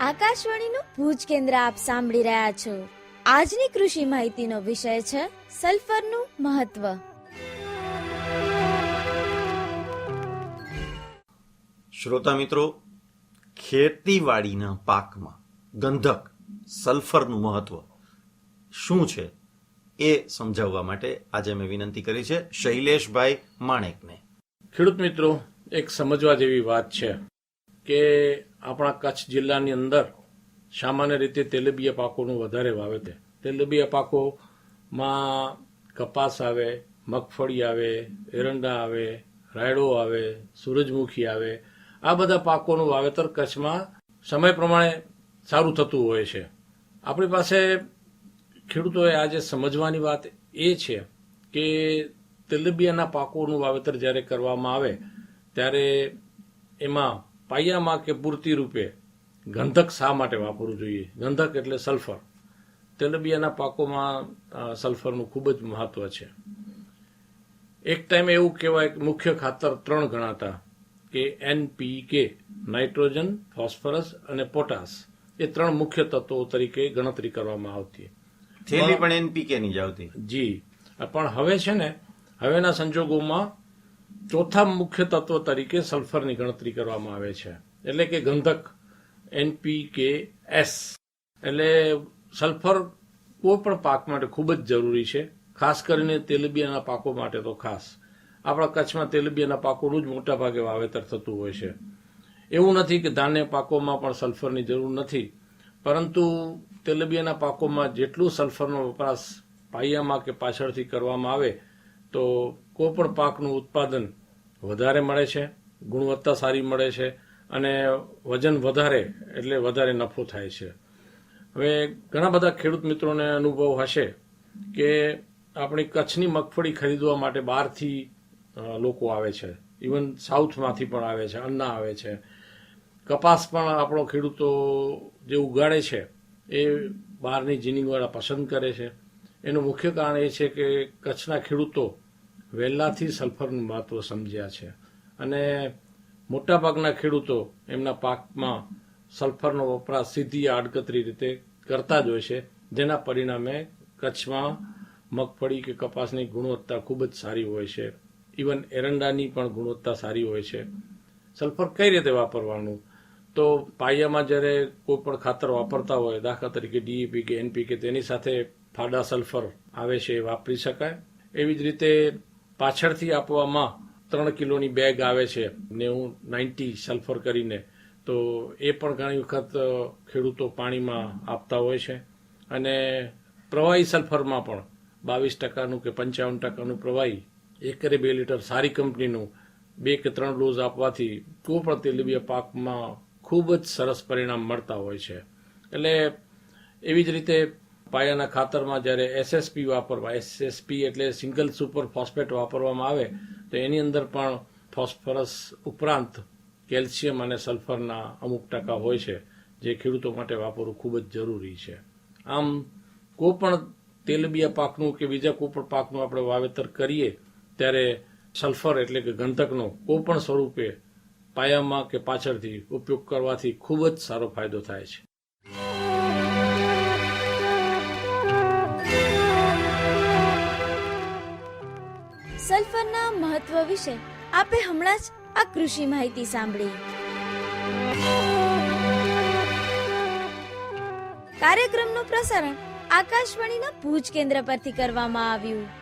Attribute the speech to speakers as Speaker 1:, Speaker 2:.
Speaker 1: આકાશવાણીનું ભુજ કેન્દ્ર આપ સાંભળી રહ્યા છો. આજની કૃષિ માહિતીનો વિષય છે સલ્ફરનું મહત્વ.
Speaker 2: શ્રોતા મિત્રો ખેતીવાડીના પાકમાં ગંધક સલ્ફરનું મહત્વ શું છે એ સમજાવવા માટે આજે મેં વિનંતી કરી છે શૈલેષભાઈ માણેકને.
Speaker 3: ખેડૂત મિત્રો એક સમજવા જેવી વાત છે કે આપણા કચ્છ જિલ્લાની અંદર સામાન્ય રીતે તેલબીયા પાકોનું વધારે વાવેતર. તેલબિયા પાકોમાં કપાસ આવે, મગફળી આવે, એરંડા આવે, રાયડો આવે, સૂરજમુખી આવે. આ બધા પાકોનું વાવેતર કચ્છમાં સમય પ્રમાણે સારું થતું હોય છે. આપણી પાસે ખેડૂતોએ આજે સમજવાની વાત એ છે કે તેલબિયાના પાકોનું વાવેતર જ્યારે કરવામાં આવે, ત્યારે એમાં પાયામાં કે પૂરતી રૂપે ગંધક શા માટે વાપરવું જોઈએ? ગંધક એટલે સલ્ફર. તેલબિયાના પાકોમાં સલ્ફરનું ખૂબ જ મહત્વ છે. એક ટાઈમે એવું કહેવાય કે મુખ્ય ખાતર ત્રણ ગણાતા કે એનપીકે નાઇટ્રોજન ફોસ્ફરસ અને પોટાશ. એ ત્રણ મુખ્ય તત્વો તરીકે ગણતરી કરવામાં આવતી.
Speaker 2: થેલી પણ એનપીકે ની જ આવતી.
Speaker 3: જી. પણ હવે છે ને હવેના સંજોગોમાં ચોથા મુખ્ય તત્વ તરીકે સલ્ફરની ગણતરી કરવામાં આવે છે. એટલે કે ગંધક એનપીકે એસ એટલે સલ્ફર કોઈ પણ પાક માટે ખૂબ જ જરૂરી છે. ખાસ કરીને તેલબિયાના પાકો માટે તો ખાસ. આપણા કચ્છમાં તેલબિયાના પાકોનું જ મોટા ભાગે વાવેતર થતું હોય છે. એવું નથી કે ધાન્ય પાકોમાં પણ સલ્ફરની જરૂર નથી. પરંતુ તેલબિયાના પાકોમાં જેટલું સલ્ફરનો વપરાશ પાયામાં કે પાછળથી કરવામાં આવે, તો કોઈપણ પાકનું ઉત્પાદન વધારે મળે છે, ગુણવત્તા સારી મળે છે અને વજન વધારે એટલે વધારે નફો થાય છે. હવે ઘણા બધા ખેડૂત મિત્રોને અનુભવ હશે કે આપણી કચ્છની મગફળી ખરીદવા માટે બહારથી લોકો આવે છે. ઇવન સાઉથમાંથી પણ આવે છે, અન્ના આવે છે. કપાસ પણ આપણો ખેડૂતો જે ઉગાડે છે, એ બહારની જીનિંગવાળા પસંદ કરે છે. એનું મુખ્ય કારણ એ છે કે કચ્છના ખેડૂતો વહેલાથી સલ્ફરનું મહત્વ સમજ્યા છે. અને મોટાભાગના ખેડૂતો એમના પાકમાં સલ્ફરનો વપરાશ સીધી આડકતરી રીતે કરતા જ હોય છે. જેના પરિણામે કચ્છમાં મગફળી કે કપાસની ગુણવત્તા ખૂબ જ સારી હોય છે. ઇવન એરંડાની પણ ગુણવત્તા સારી હોય છે. સલ્ફર કઈ રીતે વાપરવાનું? તો પાયામાં જ્યારે કોઈ પણ ખાતર વાપરતા હોય, દાખલા તરીકે ડીઈપી કે એનપીકે તેની સાથે ફાડા સલ્ફર આવે છે એ વાપરી શકાય. એવી જ રીતે પાછળથી આપવામાં ત્રણ કિલોની બેગ આવે છે. નેવું નાઇન્ટી સલ્ફર કરીને, તો એ પણ ઘણી વખત ખેડૂતો પાણીમાં આપતા હોય છે. અને પ્રવાહી સલ્ફરમાં પણ બાવીસ ટકાનું કે પંચાવન ટકાનું પ્રવાહી એકરે બે લીટર સારી કંપનીનું બે કે ત્રણ ડોઝ આપવાથી કોઈ પણ તેલીબિયા પાકમાં ખૂબ જ સરસ પરિણામ મળતા હોય છે. એટલે એવી જ રીતે પાયાના ખાતરમાં જ્યારે એસએસપી વાપરવા એસએસપી એટલે સિંગલ સુપર ફોસ્ફેટ વાપરવામાં આવે, તો એની અંદર પણ ફોસ્ફરસ ઉપરાંત કેલ્શિયમ અને સલ્ફરના અમુક ટકા હોય છે, જે ખેડૂતો માટે વાપરવું ખૂબ જ જરૂરી છે. આમ કોઈ પણ તેલબિયા પાકનું કે બીજા કોઈ પણ પાકનું આપણે વાવેતર કરીએ, ત્યારે સલ્ફર એટલે કે ગંધકનો કોઈ પણ સ્વરૂપે પાયામાં કે પાછળથી ઉપયોગ કરવાથી ખૂબ જ સારો ફાયદો થાય છે.
Speaker 1: સલ્ફરના મહત્વ વિશે આપે હમણાં જ આ કૃષિ માહિતી સાંભળી. કાર્યક્રમનું પ્રસારણ આકાશવાણીના ભુજ કેન્દ્ર પરથી કરવામાં આવ્યું.